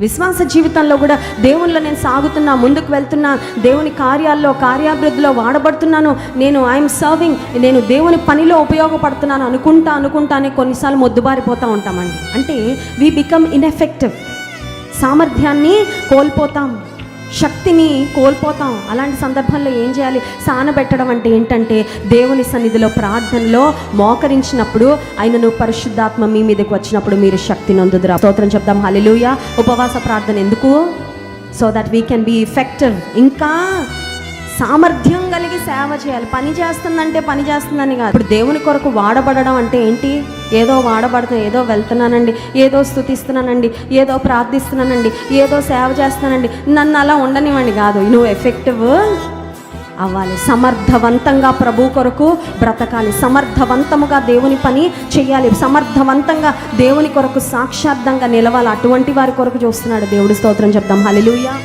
విశ్వాస జీవితంలో కూడా దేవుల్లో నేను సాగుతున్నా ముందుకు వెళ్తున్నా దేవుని కార్యాల్లో కార్యాభివృద్ధిలో వాడబడుతున్నాను. నేను ఐఎమ్ సర్వింగ్ నేను దేవుని పనిలో ఉపయోగపడుతున్నాను అనుకుంటా అనుకుంటానే కొన్నిసార్లు మొద్దుబారిపోతూ ఉంటామండి. అంటే వీ బికమ్ ఇన్ఎఫెక్టివ్ సామర్థ్యాన్ని కోల్పోతాం. శక్తిని కోల్పోతాం. అలాంటి సందర్భంలో ఏం చేయాలి? సానబెట్టడం అంటే ఏంటంటే దేవుని సన్నిధిలో ప్రార్థనలో మోకరించినప్పుడు ఆయనను పరిశుద్ధాత్మ మీ మీదకి వచ్చినప్పుడు మీరు శక్తి నందుదురా. స్తోత్రం చెప్దాం. హలిలుయ ఉపవాస ప్రార్థన ఎందుకు? So that we can be effective ఇంకా సామర్థ్యం కలిగి సేవ చేయాలి. పని చేస్తుందంటే పని చేస్తుందని కాదు. ఇప్పుడు దేవుని కొరకు వాడబడడం అంటే ఏంటి? ఏదో వాడబడుతున్నా ఏదో వెళ్తున్నానండి ఏదో స్థుతిస్తున్నానండి ఏదో ప్రార్థిస్తున్నానండి ఏదో సేవ చేస్తున్నానండి. నన్ను అలా ఉండనివ్వండి కాదు. నువ్వు ఎఫెక్టివ్ అవ్వాలి. సమర్థవంతంగా ప్రభు కొరకు బ్రతకాలి. సమర్థవంతముగా దేవుని పని చేయాలి. సమర్థవంతంగా దేవుని కొరకు సాక్షార్థంగా నిలవాలి. అటువంటి వారి కొరకు చూస్తున్నాడు దేవుడి. స్తోత్రం చెప్దాం. హల్లెలూయా.